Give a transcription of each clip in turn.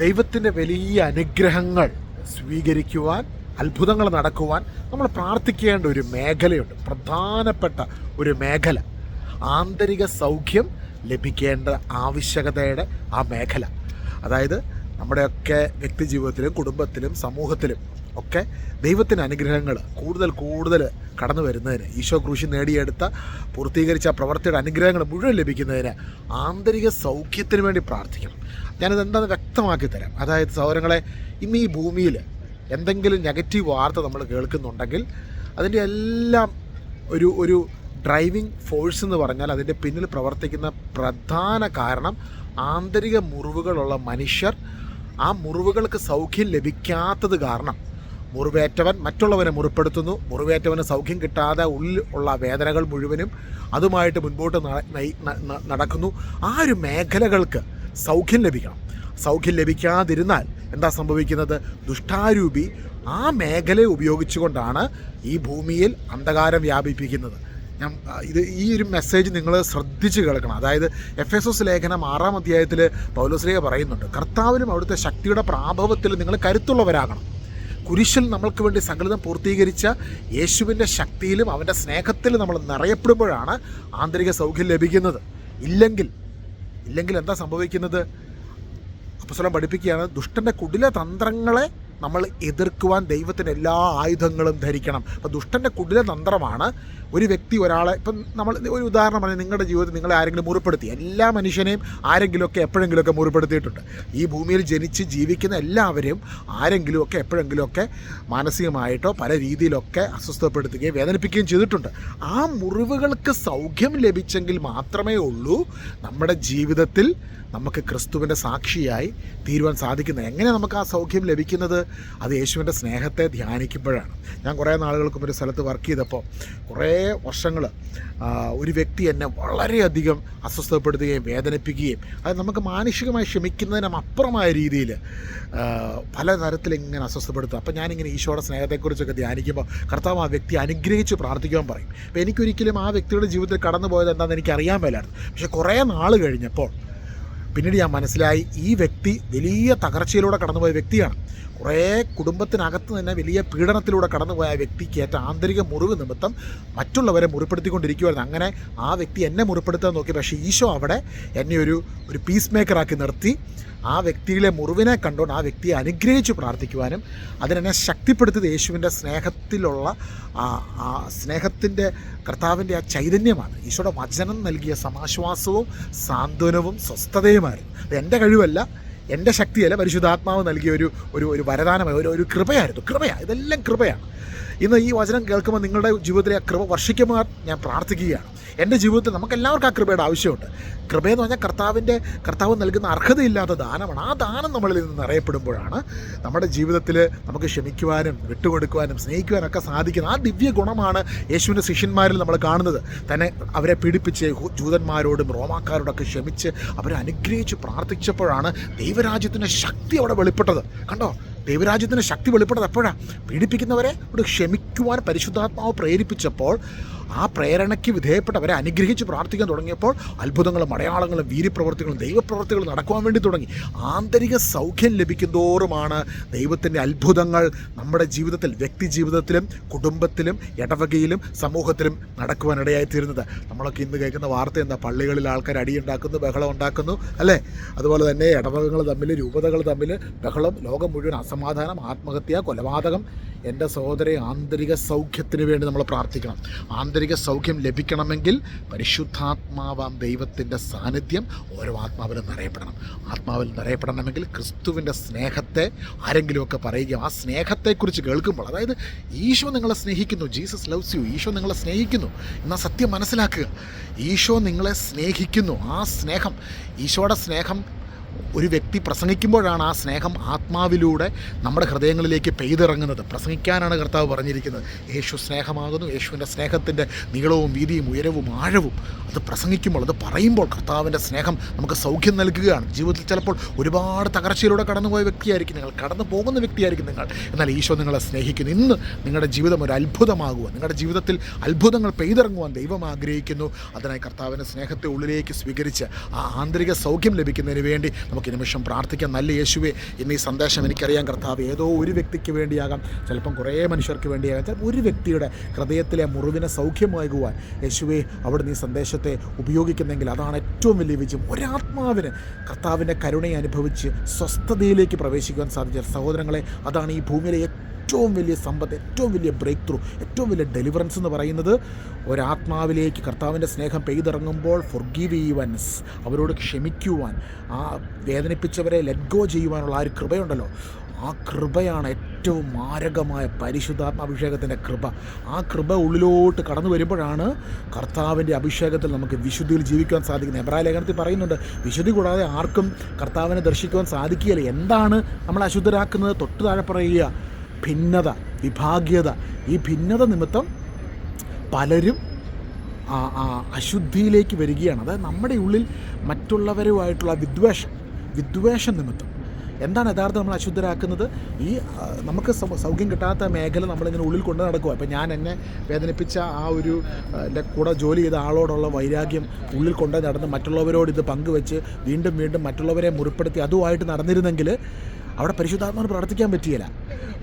ദൈവത്തിന്റെ വലിയ അനുഗ്രഹങ്ങൾ സ്വീകരിക്കുവാൻ അത്ഭുതങ്ങൾ നടക്കുവാൻ നമ്മൾ പ്രാർത്ഥിക്കേണ്ട ഒരു മേഖലയുണ്ട്. പ്രധാനപ്പെട്ട ഒരു മേഖല. ആന്തരിക സൗഖ്യം ലഭിക്കേണ്ട ആവശ്യകതയുടെ ആ മേഖല. അതായത് നമ്മുടെയൊക്കെ വ്യക്തി ജീവിതത്തിലും കുടുംബത്തിലും സമൂഹത്തിലും ഒക്കെ ദൈവത്തിന്റെ അനുഗ്രഹങ്ങൾ കൂടുതൽ കൂടുതൽ കടന്നു വരുന്നതിന് ഈശോ ക്രൂശി നേടിയെടുത്ത പൂർത്തീകരിച്ച പ്രവർത്തിയുടെ അനുഗ്രഹങ്ങൾ മുഴുവൻ ലഭിക്കുന്നതിന് ആന്തരിക സൗഖ്യത്തിന് വേണ്ടി പ്രാർത്ഥിക്കണം. ഞാനിത് എന്താണെന്ന് വ്യക്തമാക്കി തരാം. അതായത് സൗരങ്ങളെ ഇന്ന് ഈ ഭൂമിയിൽ എന്തെങ്കിലും നെഗറ്റീവ് വാർത്ത നമ്മൾ കേൾക്കുന്നുണ്ടെങ്കിൽ അതിന്റെ എല്ലാം ഒരു ഒരു ഡ്രൈവിംഗ് ഫോഴ്സ് എന്ന് പറഞ്ഞാൽ അതിന്റെ പിന്നിൽ പ്രവർത്തിക്കുന്ന പ്രധാന കാരണം ആന്തരിക മുറിവുകളുള്ള മനുഷ്യർ ആ മുറിവുകൾക്ക് സൗഖ്യം ലഭിക്കാത്തത് കാരണം മുറിവേറ്റവൻ മറ്റുള്ളവനെ മുറിപ്പെടുത്തുന്നു. മുറിവേറ്റവന് സൗഖ്യം കിട്ടാതെ ഉള്ളിൽ ഉള്ള വേദനകൾ മുഴുവനും അതുമായിട്ട് മുൻപോട്ട് നടക്കുന്നു. ആ ഒരു മേഖലകൾക്ക് സൗഖ്യം ലഭിക്കണം. സൗഖ്യം ലഭിക്കാതിരുന്നാൽ എന്താ സംഭവിക്കുന്നത്? ദുഷ്ടാരൂപി ആ മേഖലയെ ഉപയോഗിച്ചുകൊണ്ടാണ് ഈ ഭൂമിയിൽ അന്ധകാരം വ്യാപിപ്പിക്കുന്നത്. ഞാൻ ഇത് ഈ ഒരു മെസ്സേജ് നിങ്ങൾ ശ്രദ്ധിച്ച് കേൾക്കണം. അതായത് എഫ് എസ് എസ് ലേഖനം ആറാം അധ്യായത്തിൽ പൗലോസ്ലേഖ പറയുന്നുണ്ട് കർത്താവിനും അവിടുത്തെ ശക്തിയുടെ പ്രാഭവത്തിൽ നിങ്ങൾ കരുത്തുള്ളവരാകണം. കുരിശിൽ നമ്മൾക്ക് വേണ്ടി സങ്കലിതം പൂർത്തീകരിച്ച യേശുവിന്റെ ശക്തിയിലും അവന്റെ സ്നേഹത്തിലും നമ്മൾ നിറയപ്പെടുമ്പോഴാണ് ആന്തരിക സൗഖ്യം ലഭിക്കുന്നത്. ഇല്ലെങ്കിൽ ഇല്ലെങ്കിൽ എന്താ സംഭവിക്കുന്നത്? അപ്പസ്വലം പഠിപ്പിക്കുകയാണ് ദുഷ്ടന്റെ കുടില തന്ത്രങ്ങളെ നമ്മൾ എതിർക്കുവാൻ ദൈവത്തിന് എല്ലാ ആയുധങ്ങളും ധരിക്കണം. അപ്പോൾ ദുഷ്ടന്റെ കുടില തന്ത്രമാണ് ഒരു വ്യക്തി ഒരാളെ ഇപ്പം നമ്മൾ ഒരു ഉദാഹരണം പറഞ്ഞാൽ നിങ്ങളുടെ ജീവിതത്തിൽ നിങ്ങളെ ആരെങ്കിലും മുറിപ്പെടുത്തി. എല്ലാ മനുഷ്യനെയും ആരെങ്കിലുമൊക്കെ എപ്പോഴെങ്കിലുമൊക്കെ മുറിപ്പെടുത്തിയിട്ടുണ്ട്. ഈ ഭൂമിയിൽ ജനിച്ച് ജീവിക്കുന്ന എല്ലാവരെയും ആരെങ്കിലുമൊക്കെ എപ്പോഴെങ്കിലുമൊക്കെ മാനസികമായിട്ടോ പല രീതിയിലൊക്കെ അസ്വസ്ഥപ്പെടുത്തുകയും വേദനിപ്പിക്കുകയും ചെയ്തിട്ടുണ്ട്. ആ മുറിവുകൾക്ക് സൗഖ്യം ലഭിച്ചെങ്കിൽ മാത്രമേ ഉള്ളൂ നമ്മുടെ ജീവിതത്തിൽ നമുക്ക് ക്രിസ്തുവിന്റെ സാക്ഷിയായി തീരുവാൻ സാധിക്കുന്നത്. എങ്ങനെ നമുക്ക് ആ സൗഖ്യം ലഭിക്കുന്നത്? അത് യേശുവിന്റെ സ്നേഹത്തെ ധ്യാനിക്കുമ്പോഴാണ്. ഞാൻ കുറേ നാളുകൾക്ക് ഒരു സ്ഥലത്ത് വർക്ക് ചെയ്തപ്പോൾ കുറേ വർഷങ്ങൾ ഒരു വ്യക്തി എന്നെ വളരെയധികം അസ്വസ്ഥപ്പെടുത്തുകയും വേദനിപ്പിക്കുകയും അത് നമുക്ക് മാനുഷികമായി ക്ഷമിക്കുന്നതിനും അപ്പുറമായ രീതിയിൽ പല തരത്തിൽ ഇങ്ങനെ അസ്വസ്ഥപ്പെടുത്തും. അപ്പോൾ ഞാനിങ്ങനെ ഈശോയുടെ സ്നേഹത്തെക്കുറിച്ചൊക്കെ ധ്യാനിക്കുമ്പോൾ കർത്താവ് ആ വ്യക്തി അനുഗ്രഹിച്ച് പ്രാർത്ഥിക്കാൻ പറയും. അപ്പോൾ എനിക്കൊരിക്കലും ആ വ്യക്തിയുടെ ജീവിതത്തിൽ കടന്നു പോയത് എന്താണെന്ന് എനിക്ക് അറിയാൻ മേലായിരുന്നു. പക്ഷേ കുറേ നാൾ കഴിഞ്ഞപ്പോൾ പിന്നീട് ഞാൻ മനസ്സിലായി ഈ വ്യക്തി വലിയ തകർച്ചയിലൂടെ കടന്നുപോയ വ്യക്തിയാണ്. കുറേ കുടുംബത്തിനകത്ത് തന്നെ വലിയ പീഡനത്തിലൂടെ കടന്നുപോയ വ്യക്തിക്ക് ഏറ്റ ആന്തരിക മുറിവ് നിമിത്തം മറ്റുള്ളവരെ മുറിപ്പെടുത്തിക്കൊണ്ടിരിക്കുമായിരുന്നു അങ്ങനെ ആ വ്യക്തി എന്നെ മുറിപ്പെടുത്താൻ നോക്കി. പക്ഷേ ഈശോ അവിടെ എന്നെ ഒരു ഒരു പീസ് മേക്കറാക്കി നിർത്തി. ആ വ്യക്തിയിലെ മുറിവിനെ കണ്ടുകൊണ്ട് ആ വ്യക്തിയെ അനുഗ്രഹിച്ച് പ്രാർത്ഥിക്കുവാനും അതിനെന്നെ ശക്തിപ്പെടുത്തിയത് യേശുവിന്റെ സ്നേഹത്തിലുള്ള ആ ആ സ്നേഹത്തിന്റെ കർത്താവിന്റെ ആ ചൈതന്യമാണ്. ഈശോയുടെ വചനം നൽകിയ സമാശ്വാസവും സാന്ത്വനവും സ്വസ്ഥതയുമായിരുന്നു. അത് എന്റെ കഴിവല്ല എന്റെ ശക്തിയല്ല പരിശുദ്ധാത്മാവ് നൽകിയ ഒരു ഒരു ഒരു വരദാനമായി ഒരു ഒരു കൃപയായിരുന്നു. കൃപയാണ് ഇതെല്ലാം കൃപയാണ് ഇന്ന് ഈ വചനം കേൾക്കുമ്പോൾ നിങ്ങളുടെ ജീവിതത്തിലെ ആ കൃപ വർഷിക്കുമ്പോൾ ഞാൻ പ്രാർത്ഥിക്കുകയാണ്. എന്റെ ജീവിതത്തിൽ നമുക്ക് എല്ലാവർക്കും ആ കൃപയുടെ ആവശ്യമുണ്ട്. കൃപയെന്ന് പറഞ്ഞാൽ കർത്താവിന്റെ കർത്താവ് നൽകുന്ന അർഹതയില്ലാത്ത ദാനമാണ്. ആ ദാനം നമ്മളിൽ നിന്ന് നിറയപ്പെടുമ്പോഴാണ് നമ്മുടെ ജീവിതത്തിൽ നമുക്ക് ക്ഷമിക്കുവാനും വിട്ടുകൊടുക്കുവാനും സ്നേഹിക്കുവാനൊക്കെ സാധിക്കുന്നത്. ആ ദിവ്യ ഗുണമാണ് യേശുവിന്റെ ശിഷ്യന്മാരിൽ നമ്മൾ കാണുന്നത്. തന്നെ അവരെ പീഡിപ്പിച്ച് ജൂതന്മാരോടും റോമാക്കാരോടൊക്കെ ക്ഷമിച്ച് അവരെ അനുഗ്രഹിച്ച് പ്രാർത്ഥിച്ചപ്പോഴാണ് ദൈവരാജ്യത്തിന്റെ ശക്തി അവിടെ വെളിപ്പെട്ടത്. കണ്ടോ? ദൈവരാജ്യത്തിന്റെ ശക്തി വെളിപ്പെട്ടത് എപ്പോഴാണ് പീഡിപ്പിക്കുന്നവരെ ഇവിടെ ക്ഷമിക്കുവാൻ പരിശുദ്ധാത്മാവ് പ്രേരിപ്പിച്ചപ്പോൾ ആ പ്രേരണയ്ക്ക് വിധേയപ്പെട്ടവരെ അനുഗ്രഹിച്ച് പ്രാർത്ഥിക്കാൻ തുടങ്ങിയപ്പോൾ അത്ഭുതങ്ങളും അടയാളങ്ങളും വീര്യപ്രവർത്തികളും ദൈവപ്രവർത്തികളും നടക്കുവാൻ വേണ്ടി തുടങ്ങി. ആന്തരിക സൗഖ്യം ലഭിക്കുന്തോറുമാണ് ദൈവത്തിന്റെ അത്ഭുതങ്ങൾ നമ്മുടെ ജീവിതത്തിൽ വ്യക്തി ജീവിതത്തിലും കുടുംബത്തിലും ഇടവകയിലും സമൂഹത്തിലും നടക്കുവാനിടയായിത്തീരുന്നത്. നമ്മളൊക്കെ ഇന്ന് കേൾക്കുന്ന വാർത്ത എന്താ? പള്ളികളിൽ ആൾക്കാർ അടിയുണ്ടാക്കുന്നു ബഹളം ഉണ്ടാക്കുന്നു അല്ലേ? അതുപോലെ തന്നെ ഇടവകകൾ തമ്മിൽ രൂപതകൾ തമ്മിൽ ബഹളം ലോകം മുഴുവൻ അസമാധാനം ആത്മഹത്യ കൊലപാതകം എന്റെ സഹോദരി ആന്തരിക സൗഖ്യത്തിന് വേണ്ടി നമ്മൾ പ്രാർത്ഥിക്കണം. ആന്തരിക സൗഖ്യം ലഭിക്കണമെങ്കിൽ പരിശുദ്ധാത്മാവാം ദൈവത്തിന്റെ സാന്നിധ്യം ഓരോ ആത്മാവിലും നിറയപ്പെടണം. ആത്മാവിൽ നിറയപ്പെടണമെങ്കിൽ ക്രിസ്തുവിന്റെ സ്നേഹത്തെ ആരെങ്കിലുമൊക്കെ പറയുകയും ആ സ്നേഹത്തെക്കുറിച്ച് കേൾക്കുമ്പോൾ അതായത് ഈശോ നിങ്ങളെ സ്നേഹിക്കുന്നു ജീസസ് ലവ്സ് യു ഈശോ നിങ്ങളെ സ്നേഹിക്കുന്നു എന്നാൽ സത്യം മനസ്സിലാക്കുക. ഈശോ നിങ്ങളെ സ്നേഹിക്കുന്നു. ആ സ്നേഹം ഈശോയുടെ സ്നേഹം ഒരു വ്യക്തി പ്രസംഗിക്കുമ്പോഴാണ് ആ സ്നേഹം ആത്മാവിലൂടെ നമ്മുടെ ഹൃദയങ്ങളിലേക്ക് പെയ്തിറങ്ങുന്നത്. പ്രസംഗിക്കാനാണ് കർത്താവ് പറഞ്ഞിരിക്കുന്നത്. യേശു സ്നേഹമാകുന്നു. യേശുവിന്റെ സ്നേഹത്തിന്റെ നീളവും വീതിയും ഉയരവും ആഴവും അത് പ്രസംഗിക്കുമ്പോൾ അത് പറയുമ്പോൾ കർത്താവിന്റെ സ്നേഹം നമുക്ക് സൗഖ്യം നൽകുകയാണ്. ജീവിതത്തിൽ ചിലപ്പോൾ ഒരുപാട് തകർച്ചയിലൂടെ കടന്നുപോയ വ്യക്തിയായിരിക്കും നിങ്ങൾ. കടന്നു പോകുന്ന വ്യക്തിയായിരിക്കും നിങ്ങൾ. എന്നാൽ ഈശോ നിങ്ങളെ സ്നേഹിക്കുന്നു. ഇന്ന് നിങ്ങളുടെ ജീവിതം ഒരു അത്ഭുതമാകുക നിങ്ങളുടെ ജീവിതത്തിൽ അത്ഭുതങ്ങൾ പെയ്തിറങ്ങുവാൻ ദൈവം ആഗ്രഹിക്കുന്നു. അതിനായി കർത്താവിന്റെ സ്നേഹത്തെ ഉള്ളിലേക്ക് സ്വീകരിച്ച് ആ ആന്തരിക സൗഖ്യം ലഭിക്കുന്നതിന് വേണ്ടി നമുക്ക് നിമിഷം പ്രാർത്ഥിക്കാം. നല്ല യേശുവെ ഇന്ന് ഈ സന്ദേശം എനിക്കറിയാം കർത്താവ് ഏതോ ഒരു വ്യക്തിക്ക് വേണ്ടിയാകാം. ചിലപ്പം കുറേ മനുഷ്യർക്ക് വേണ്ടിയാകാം. ചിലപ്പോൾ ഒരു വ്യക്തിയുടെ ഹൃദയത്തിലെ മുറിവിനെ സൗഖ്യമാകുവാൻ യേശുവെ അവിടെ നീ സന്ദേശത്തെ ഉപയോഗിക്കുന്നെങ്കിൽ അതാണ് ഏറ്റവും വലിയ വിജയം. ഒരാത്മാവിന് കർത്താവിന്റെ കരുണയെ അനുഭവിച്ച് സ്വസ്ഥതയിലേക്ക് പ്രവേശിക്കുവാൻ സാധിച്ച സഹോദരങ്ങളെ അതാണ് ഈ ഭൂമിയിലെ ഏറ്റവും വലിയ സമ്പത്ത് ഏറ്റവും വലിയ ബ്രേക്ക് ത്രൂ ഏറ്റവും വലിയ ഡെലിവറൻസ് എന്ന് പറയുന്നത്. ഒരാത്മാവിലേക്ക് കർത്താവിന്റെ സ്നേഹം പെയ്തിറങ്ങുമ്പോൾ ഫൊർഗീവ് ചെയ്യുവാൻ അവരോട് ക്ഷമിക്കുവാൻ ആ വേദനിപ്പിച്ചവരെ ലെറ്റ് ഗോ ചെയ്യുവാനുള്ള ആ ഒരു കൃപയുണ്ടല്ലോ. ആ കൃപയാണ് ഏറ്റവും മാരകമായ പരിശുദ്ധാത്മാഭിഷേകത്തിന്റെ കൃപ. ആ കൃപ ഉള്ളിലോട്ട് കടന്നു വരുമ്പോഴാണ് കർത്താവിന്റെ അഭിഷേകത്തിൽ നമുക്ക് വിശുദ്ധിയിൽ ജീവിക്കുവാൻ സാധിക്കുന്നത്. എബ്രായ ലേഖനത്തിൽ പറയുന്നുണ്ട് വിശുദ്ധി കൂടാതെ ആർക്കും കർത്താവിനെ ദർശിക്കുവാൻ സാധിക്കുകയില്ല. എന്താണ് നമ്മൾ അശുദ്ധരാക്കുന്നത്? തൊട്ട് താഴെ പറയുക ഭിന്നത വിഭാഗ്യത. ഈ ഭിന്നത നിമിത്തം പലരും അശുദ്ധിയിലേക്ക് വരികയാണ്. അതായത് നമ്മുടെ ഉള്ളിൽ മറ്റുള്ളവരുമായിട്ടുള്ള വിദ്വേഷം വിദ്വേഷം നിമിത്തം. എന്താണ് യഥാർത്ഥം നമ്മൾ അശുദ്ധരാക്കുന്നത്? ഈ നമുക്ക് സൗഖ്യം കിട്ടാത്ത മേഖല നമ്മളിങ്ങനെ ഉള്ളിൽ കൊണ്ട് നടക്കുക ഇപ്പം ഞാൻ എന്നെ വേദനിപ്പിച്ച ആ ഒരു എന്റെ കൂടെ ജോലി ചെയ്ത ആളോടുള്ള വൈരാഗ്യം ഉള്ളിൽ കൊണ്ട് നടന്ന് മറ്റുള്ളവരോട് ഇത് പങ്കുവെച്ച് വീണ്ടും വീണ്ടും മറ്റുള്ളവരെ മുറിപ്പെടുത്തി അതുമായിട്ട് നടന്നിരുന്നെങ്കിൽ അവിടെ പരിശുദ്ധാത്മാവിന് പ്രവർത്തിക്കാൻ പറ്റിയില്ല.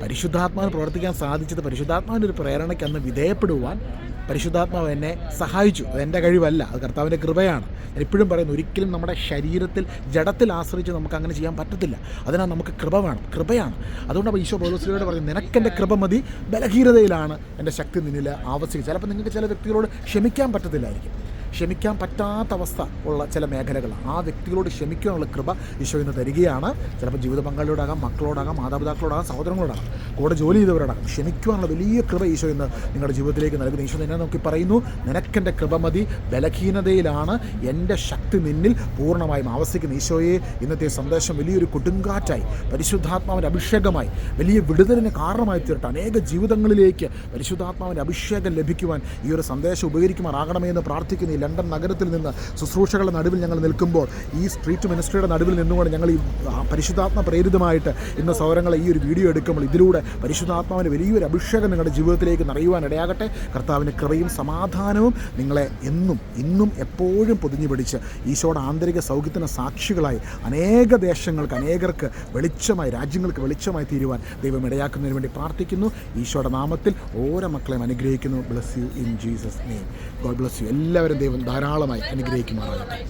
പരിശുദ്ധാത്മാവിന് പ്രവർത്തിക്കാൻ സാധിച്ചത് പരിശുദ്ധാത്മാവിന്റെ ഒരു പ്രേരണയ്ക്ക് അന്ന് വിധേയപ്പെടുവാൻ പരിശുദ്ധാത്മാവ് എന്നെ സഹായിച്ചു. അത് എന്റെ കഴിവല്ല അത് കർത്താവിന്റെ കൃപയാണ്. ഞാൻ എപ്പോഴും പറയുന്നു ഒരിക്കലും നമ്മുടെ ശരീരത്തിൽ ജഡത്തിൽ ആശ്രയിച്ച് നമുക്ക് അങ്ങനെ ചെയ്യാൻ പറ്റത്തില്ല. അതിനാൽ നമുക്ക് കൃപ വേണം കൃപയാണ്. അതുകൊണ്ടാണ് ഈശോ ബോധസ്ലിയോട് പറയുന്നത് നിനക്കെന്റെ കൃപ മതി ബലഹീനതയിലാണ് എന്റെ ശക്തി നിന്നിൽ ആവശ്യം ചിലപ്പോൾ നിങ്ങൾക്ക് ചില വ്യക്തികളോട് ക്ഷമിക്കാൻ പറ്റത്തില്ലായിരിക്കും. ക്ഷമിക്കാൻ പറ്റാത്ത അവസ്ഥ ഉള്ള ചില മേഖലകളാണ് ആ വ്യക്തികളോട് ക്ഷമിക്കാനുള്ള കൃപ ഈശോ ഇന്ന് തരികയാണ്. ചിലപ്പോൾ ജീവിത പങ്കാളിയോടാകാം മക്കളോടാകാം മാതാപിതാക്കളോടാകാം സഹോദരങ്ങളോടാകാം. കൂടെ ജോലി ചെയ്തവരോടാകാം. ക്ഷമിക്കുവാനുള്ള വലിയ കൃപ ഈശോ ഇന്ന് നിങ്ങളുടെ ജീവിതത്തിലേക്ക് നൽകുന്നു. ഈശോ നിന്നെ നോക്കി പറയുന്നു നിനക്കെന്റെ കൃപ മതി ബലഹീനതയിലാണ്. എന്റെ ശക്തി നിന്നിൽ പൂർണമായും ആവസിക്കുന്ന. ഈശോയെ ഇന്നത്തെ സന്ദേശം വലിയൊരു കൊടുങ്കാറ്റായി പരിശുദ്ധാത്മാവിന്റെ അഭിഷേകമായി വലിയ വിടുതലിന് കാരണമായി തീർട്ട് അനേക ജീവിതങ്ങളിലേക്ക് പരിശുദ്ധാത്മാവിന്റെ അഭിഷേകം ലഭിക്കുവാൻ ഈ ഒരു സന്ദേശം ഉപകരിക്കുമാറാകണമേ എന്ന് പ്രാർത്ഥിക്കുന്നു ഈ ലണ്ടൻ നഗരത്തിൽ നിന്ന് ശുശ്രൂഷകളുടെ നടുവിൽ ഞങ്ങൾ നിൽക്കുമ്പോൾ ഈ സ്ട്രീറ്റ് മിനിസ്ട്രിയുടെ നടുവിൽ നിന്നുകൊണ്ട് ഞങ്ങൾ ഈ പരിശുദ്ധാത്മ പ്രേരിതമായിട്ട് ഇന്ന് സൗരങ്ങളെ ഈ ഒരു വീഡിയോ എടുക്കുമ്പോൾ ഇതിലൂടെ പരിശുദ്ധാത്മാവിന്റെ വലിയൊരു അഭിഷേകം നിങ്ങളുടെ ജീവിതത്തിലേക്ക് നിറയുവാൻ ഇടയാകട്ടെ. കർത്താവിന്റെ കൃപയും സമാധാനവും നിങ്ങളെ എന്നും ഇന്നും എപ്പോഴും പൊതിഞ്ഞു പിടിച്ച് ഈശോയുടെ ആന്തരിക സൗഖ്യത്തിന് സാക്ഷികളായി അനേക ദേശങ്ങൾക്ക് അനേകർക്ക് വെളിച്ചമായി രാജ്യങ്ങൾക്ക് വെളിച്ചമായി തീരുവാൻ ദൈവം ഇടയാക്കുന്നതിന് വേണ്ടി പ്രാർത്ഥിക്കുന്നു. ഈശോയുടെ നാമത്തിൽ ഓരോ മക്കളെയും അനുഗ്രഹിക്കുന്നു. Bless you in Jesus name God bless you എല്ലാവരും ദൈവം ധാരാളമായി അനുഗ്രഹിക്കുമാറാകട്ടെ.